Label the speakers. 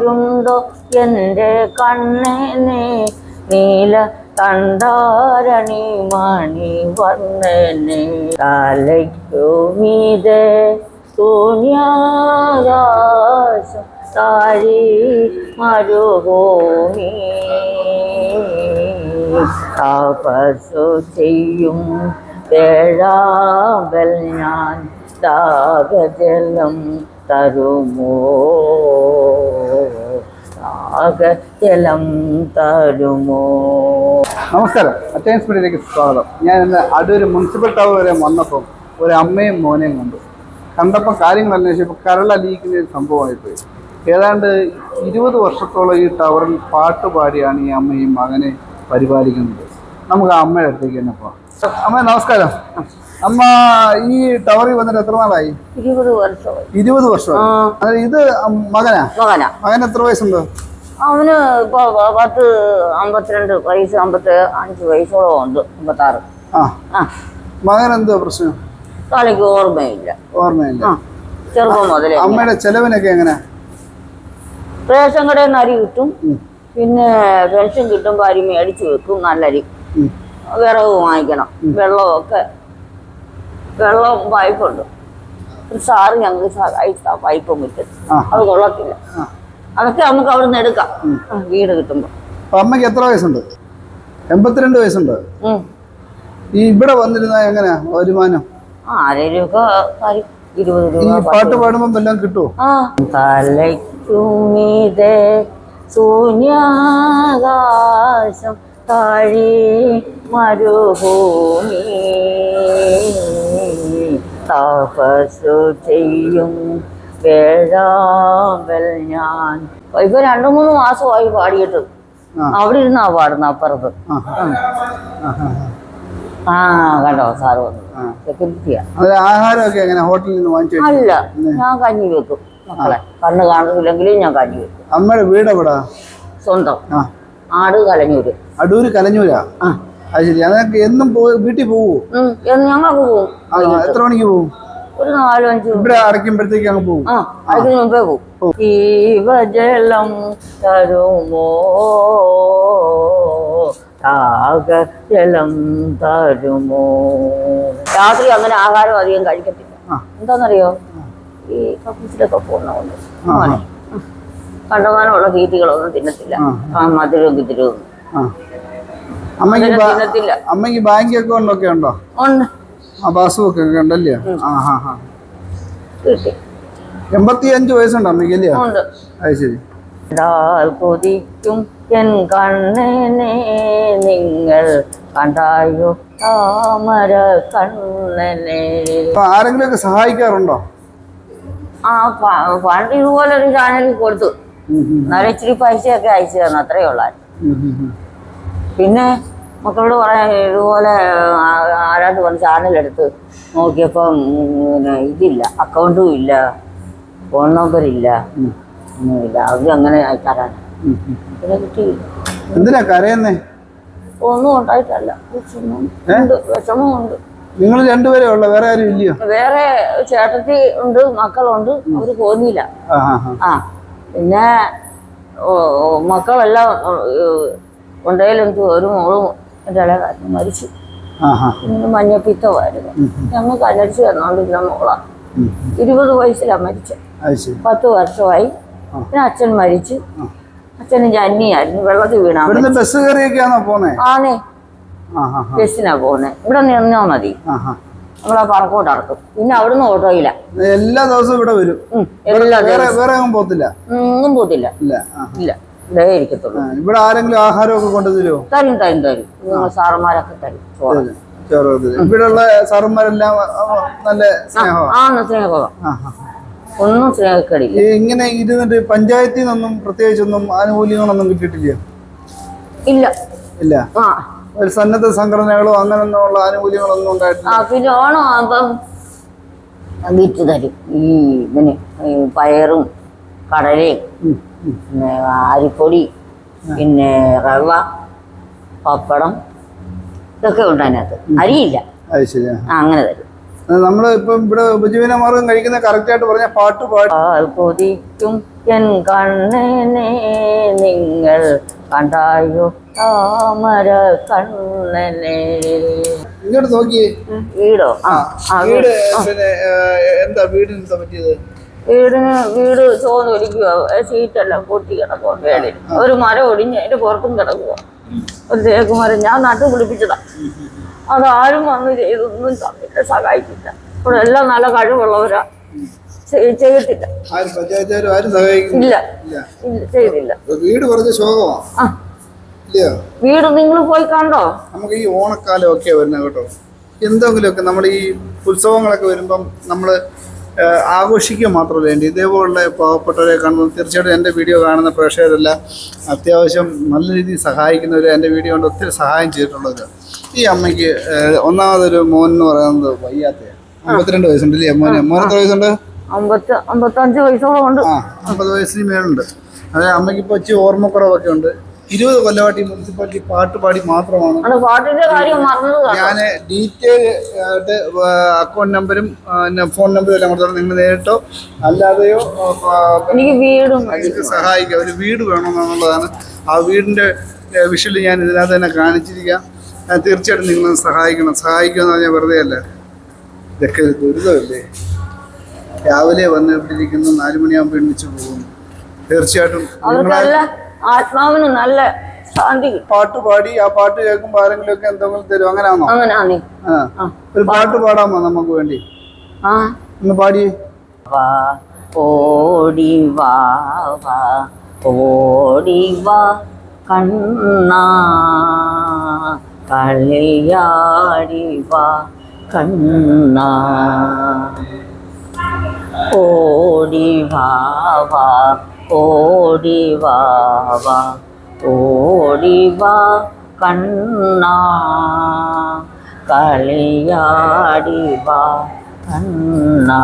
Speaker 1: പോരുണ്ടോ എന്റെ കണ്ണനെ നീല കണ്ടാരണി മണി വണ്ണനെ തലയ്ക്കു മീതെ ശൂന്യാകാശം താഴി മരുഭൂമി. തപസ്സു ചെയ്യും വേഴാമ്പൽ ഞാൻ. ദാഗജലം തരുമോ? ദാഗജലം തരുമോ?
Speaker 2: നമസ്കാരം. അറ്റൻസ് മീഡിയയിലേക്ക് സ്വാഗതം. ഞാൻ ഇന്ന് അടൂർ മുനിസിപ്പൽ ടവർ വരെ വന്നപ്പം ഒരു അമ്മയും മോനെയും കണ്ടു. കണ്ടപ്പോൾ കാര്യങ്ങൾ അന്വേഷിച്ചപ്പോൾ കരളലിയിക്കുന്ന ഒരു സംഭവമായിപ്പോയി ഏതാണ്ട് ഇരുപത് വർഷത്തോളം ഈ ടവറിൽ പാട്ട് പാടിയാണ് ഈ അമ്മയും മകനെ പരിപാലിക്കുന്നത്. നമുക്ക് ആ അമ്മയുടെ അടുത്തേക്ക് തന്നെ പോവാം അമ്മ നമസ്കാരം. അമ്മ ഈ ടവറിൽ വന്നിട്ട് എത്ര നാളായി?
Speaker 1: ഇരുപത് വർഷം
Speaker 2: ഇരുപത് വർഷം ഇത് മകനാ?
Speaker 1: മകനാ.
Speaker 2: മകൻ എത്ര വയസ്സുണ്ട്?
Speaker 1: അവന് ഇപ്പൊ പത്ത് അമ്പത്തിരണ്ട് വയസ്സ് അമ്പത്തി അഞ്ച് വയസ്സോളം ഉണ്ട് അമ്പത്താറ്.
Speaker 2: മകൻ എന്താ പ്രശ്നം?
Speaker 1: തലയ്ക്ക് ഓർമ്മയില്ല.
Speaker 2: ഓർമ്മയില്ല.
Speaker 1: ചെറുപ്പം മുതലേ.
Speaker 2: അമ്മയുടെ ചെലവിനൊക്കെ എങ്ങനെ
Speaker 1: റേഷൻ കടയിൽ നിന്ന് അരി കിട്ടും. പിന്നെ പെൻഷൻ കിട്ടുമ്പോൾ അരി മേടിച്ചു വെക്കും നല്ല അരി.
Speaker 2: ഉം.
Speaker 1: വിറക് വാങ്ങിക്കണം വെള്ളമൊക്കെ. വെള്ളം പൈപ്പുണ്ട്. ഒരു സാറ് ആ പൈപ്പ്
Speaker 2: മുറ്റത്ത്
Speaker 1: അത് കൊള്ളത്തില്ല. അതൊക്കെ നമുക്ക് അവിടെ നിന്ന് എടുക്കാം വീട്
Speaker 2: കിട്ടുമ്പോ. അമ്മയ്ക്ക് എത്ര വയസ്സുണ്ട്? എൺപത്തിരണ്ട് വയസ്സുണ്ട്. ഈ ഇവിടെ വന്നിരുന്ന എങ്ങനെയാ വരുമാനം? പാട്ട് പാടുമ്പോ എല്ലാം കിട്ടുമോ
Speaker 1: തലയ്ക്കുമീതെ ശൂന്യാകാശം താഴി മരുഭൂമി. തപസ്സു ചെയ്യും. ഞാൻ. ഇപ്പൊ രണ്ടു മൂന്ന് മാസമായി പാടിയിട്ട്. അവിടെ ഇരുന്നാ പാടുന്ന അപ്പുറത്ത്.
Speaker 2: ആ.
Speaker 1: കണ്ടോ സാറ് വന്നു. സെക്യൂരിറ്റിയാ.
Speaker 2: ആഹാരമൊക്കെ എങ്ങനെ ഹോട്ടലിൽ നിന്ന് വാങ്ങിച്ചു
Speaker 1: അല്ല ഞാൻ കഞ്ഞി വെക്കും മക്കളെ. കണ്ണ് കാണുന്നില്ലെങ്കിലും ഞാൻ കഞ്ഞി വെക്കും.
Speaker 2: അമ്മയുടെ വീട് എവിടാ?
Speaker 1: സ്വന്തം. ആട് കലഞ്ഞൂര്.
Speaker 2: അടൂര് കലഞ്ഞൂരാ? അത് ശരി. അതൊക്കെ എന്നും വീട്ടിൽ
Speaker 1: പോകുമോ ഞങ്ങൾക്ക് പോവും.
Speaker 2: എത്ര മണിക്ക് പോവും?
Speaker 1: ഒരു നാലോ അഞ്ചു.
Speaker 2: ഇവിടെ അടയ്ക്കുമ്പോഴത്തേക്ക് അങ്ങ് പോകും.
Speaker 1: ആ അതിന് മുമ്പേ പോകും. ജീവജലം തരുമോ? ജലം തരുമോ? രാത്രി അങ്ങനെ ആഹാരം അധികം കഴിക്കത്തില്ല. എന്താണെന്നറിയോ? ഈ കപ്പൂസിലൊക്കെ പോകുന്നതുകൊണ്ട് കണ്ടമാനമുള്ള ഭീതികളൊന്നും തിന്നത്തില്ല.
Speaker 2: ആ.
Speaker 1: മധുരവും കിത്തിരവും
Speaker 2: ആ. അമ്മയ്ക്ക് അമ്മയ്ക്ക് ബാങ്ക് അക്കൗണ്ട് ഒക്കെ ഉണ്ടോ?
Speaker 1: ഉണ്ട്.
Speaker 2: ഒക്കെ ഉണ്ടല്ലേ ആ ഹാ ഹാ.
Speaker 1: കിട്ടി
Speaker 2: എൺപത്തി അഞ്ച് വയസ്സുണ്ട് അമ്മയ്ക്ക് അത് ശരി.
Speaker 1: കൊതിക്കും എൻ കണ്ണനെ നിങ്ങൾ കണ്ടായോ? താമര കണ്ണനെ.
Speaker 2: ആരെങ്കിലും ഒക്കെ സഹായിക്കാറുണ്ടോ?
Speaker 1: ആ പണ്ട് ഇതുപോലെ ഒരു ചാനലിൽ കൊടുത്തു. എന്നാലും ഇച്ചിരി പൈസയൊക്കെ അയച്ചു തന്നു അത്രേ ഉള്ളായിരുന്നു. പിന്നെ മക്കളോട് പറയാൻ ഇതുപോലെ വന്ന് ചാനലെടുത്ത് നോക്കിയപ്പം പിന്നെ ഇതില്ല അക്കൗണ്ടും ഇല്ല ഫോൺ
Speaker 2: നമ്പറില്ല
Speaker 1: ഒന്നുമില്ല അവർ അങ്ങനെ
Speaker 2: ഉം.
Speaker 1: പിന്നെ കിട്ടിയില്ല
Speaker 2: എന്തിനാ കരയുന്നേ
Speaker 1: ഒന്നും ഉണ്ടായിട്ടല്ല വിഷമം ഉണ്ട് വിഷമമുണ്ട്
Speaker 2: നിങ്ങൾ രണ്ടുപേരെ ഉള്ള വേറെ ആരും ഇല്ലയോ
Speaker 1: വേറെ ചേട്ടത്തി ഉണ്ട് മക്കളുണ്ട് അവർ പോന്നില്ല
Speaker 2: ആ
Speaker 1: പിന്നെ മക്കളെല്ലാം ഉണ്ടെങ്കിലും ഒരു മോളും എന്റെ ഇളകാരനും മരിച്ചു ഇങ്ങനെ മഞ്ഞപ്പിത്തമായിരുന്നു ഞങ്ങൾക്ക് അലർജി വന്നോണ്ടിരുന്ന മോളാ. ഇരുപത് വയസ്സിലാണ് മരിച്ചത്. പത്ത് വർഷമായി. പിന്നെ അച്ഛൻ മരിച്ചു. അച്ഛന് ജന്നിയായിരുന്നു വെള്ളത്തിൽ വീണാ
Speaker 2: ബസ് കയറിയൊക്കെയാണോ പോന്നേ?
Speaker 1: ആണേ ബസ്സിനാ പോന്നെ. ഇവിടെ നിന്നാ മതി. നമ്മളാ പറക്കോട്ട് ഇറക്കും പിന്നെ അവിടുന്ന് ഓട്ടോയില്ല
Speaker 2: എല്ലാ ദിവസവും ഇവിടെ വരും.
Speaker 1: എല്ലാ
Speaker 2: ദിവസവും. വേറെ ഒന്നും പോത്തില്ല
Speaker 1: ഒന്നും പോത്തില്ല
Speaker 2: ഇല്ല.
Speaker 1: ഇല്ല. ഇതേ ഇരിക്കത്തുള്ളൂ.
Speaker 2: ഇവിടെ ആരെങ്കിലും ആഹാരമൊക്കെ കൊണ്ടു തരുമോ
Speaker 1: തരും തരും. തരും സാറന്മാരൊക്കെ തരും. ചോറ്
Speaker 2: ഇവിടെയുള്ള സാറന്മാരെല്ലാം നല്ല സ്നേഹമാണ് സ്നേഹമാണ്
Speaker 1: ഒന്നും സ്നേഹക്കടില്ല.
Speaker 2: ഇങ്ങനെ ഇരുന്നിട്ട് പഞ്ചായത്തിൽ നിന്നൊന്നും പ്രത്യേകിച്ചൊന്നും ആനുകൂല്യങ്ങളൊന്നും കിട്ടിയിട്ടില്ല
Speaker 1: ഇല്ല.
Speaker 2: ഇല്ല?
Speaker 1: ആ.
Speaker 2: ഒരു സന്നദ്ധ സംഘടനകളോ അങ്ങനെ ഉള്ള ആനുകൂല്യങ്ങളൊന്നും ഉണ്ടായിട്ടില്ല?
Speaker 1: പിന്നെ ഓണം ആകുമ്പം വിറ്റ് തരും. ഈ ഇതിന് പയറും കടലയും
Speaker 2: ഉം.
Speaker 1: പിന്നെ അരിപ്പൊടി പിന്നെ റവ പപ്പടം ഇതൊക്കെ ഉണ്ട് അതിനകത്ത്. അരിയില്ല. അങ്ങനെ തരും.
Speaker 2: നമ്മൾ ഇപ്പം ഇവിടെ ഉപജീവന മാർഗം കഴിക്കുന്ന കറക്റ്റ് ആയിട്ട് പറഞ്ഞ പാട്ട് പാടി
Speaker 1: പാൽ കൊതിക്കും എൻ കണ്ണനെ നിങ്ങൾ കണ്ടായോ താമര കണ്ണനെ?
Speaker 2: ഇങ്ങോട്ട് നോക്കിയേ.
Speaker 1: വീടോ? ആ
Speaker 2: വീട് പിന്നെ എന്താ വീടിന് പറ്റിയത്?
Speaker 1: വീടിന് വീട് ചോന്ന് ഒലിക്കുക സീറ്റെല്ലാം പൊട്ടി കിടക്കുക വേളി ഒരു മരം ഒടിഞ്ഞ് അതിന്റെ പുറത്തും കിടക്കുക ഒരു തേക്ക് മരം ഞാൻ നട്ടു പിടിപ്പിച്ചതാ അതാരും വന്ന് ചെയ്തൊന്നും തന്നില്ല സഹായിച്ചില്ല ഇവിടെ എല്ലാം നല്ല കഴിവുള്ളവരാ. ചെയ്- ചെയ്തിട്ടില്ല ഇല്ല. ചെയ്തില്ല.
Speaker 2: വീട് പറഞ്ഞ ശോകമാണ്
Speaker 1: വീട് നിങ്ങൾ പോയി കണ്ടോ?
Speaker 2: നമുക്ക് ഈ ഓണക്കാലം ഒക്കെ വരുന്നത് കേട്ടോ. എന്തെങ്കിലുമൊക്കെ നമ്മൾ ഈ ഉത്സവങ്ങളൊക്കെ വരുമ്പം നമ്മൾ ആഘോഷിക്കുക മാത്രമല്ല എന്റെ ഇതേപോലുള്ള പാവപ്പെട്ടവരെ കാണുമ്പോൾ തീർച്ചയായിട്ടും എന്റെ വീഡിയോ കാണുന്ന പ്രേക്ഷകരെല്ലാം അത്യാവശ്യം നല്ല രീതിയിൽ സഹായിക്കുന്നവർ എന്റെ വീഡിയോ കൊണ്ട് ഒത്തിരി സഹായം ചെയ്തിട്ടുള്ളത്. ഈ അമ്മയ്ക്ക് ഒന്നാമതൊരു മോൻ എന്ന് പറയുന്നത് വയ്യാത്തയാണ് അമ്പത്തിരണ്ട് വയസ്സുണ്ട് അല്ലേ മോനെ? മോന് എത്ര വയസ്സുണ്ട്?
Speaker 1: അമ്പത്തി അമ്പത്തഞ്ച് വയസ്സോളം ഉണ്ട്.
Speaker 2: ആ അമ്പത് വയസ്സിന് മേലുണ്ട്. അതായത് അമ്മയ്ക്ക് ഇപ്പോൾ ഇച്ചിരി ഓർമ്മക്കുറവൊക്കെ ഉണ്ട്. ഇരുപത് കൊല്ലമായിട്ട് ഈ മുനിസിപ്പാലിറ്റി പാട്ട് പാടി മാത്രമാണ്. ഞാൻ ഡീറ്റെയിൽ ആയിട്ട് അക്കൗണ്ട് നമ്പരും ഫോൺ നമ്പറും എല്ലാം കൊടുത്തു നിങ്ങൾ നേരിട്ടോ അല്ലാതെയോ
Speaker 1: എനിക്ക് വീടും
Speaker 2: നിങ്ങൾക്ക് സഹായിക്കാം. ഒരു വീട് വേണമെന്നുള്ളതാണ്. ആ വീടിന്റെ വിഷയിൽ ഞാൻ ഇതിനകത്ത് തന്നെ കാണിച്ചിരിക്കാം. തീർച്ചയായിട്ടും നിങ്ങൾ സഹായിക്കണം. എന്ന് പറഞ്ഞാൽ വെറുതെ അല്ല. ഇതൊക്കെ ഒരു ദുരിതമല്ലേ? രാവിലെ വന്ന് ഇവിടെ ഇരിക്കുന്നു നാല് മണിയാകുമ്പോൾ എണ്ണിച്ച് പോകുന്നു. തീർച്ചയായിട്ടും
Speaker 1: ആത്മാവിന് നല്ല ശാന്തി
Speaker 2: പാട്ട് പാടി ആ പാട്ട് കേൾക്കുമ്പോ ആരെങ്കിലും ഒക്കെ എന്തെങ്കിലും തരും. അങ്ങനെയാണോ.
Speaker 1: ആ.
Speaker 2: ഒരു പാട്ട് പാടാമോ നമുക്ക് വേണ്ടി?
Speaker 1: ആ.
Speaker 2: ഒന്ന് പാടി.
Speaker 1: വാ ഓടി വാ വാ ഓടി വാ കണ്ണാ കളിയാടി വാ കണ്ണാ. ഓടി വാ വാ ഓടി വാ വാ ഓടി വാ കണ്ണാ കളിയാടി വാ കണ്ണാ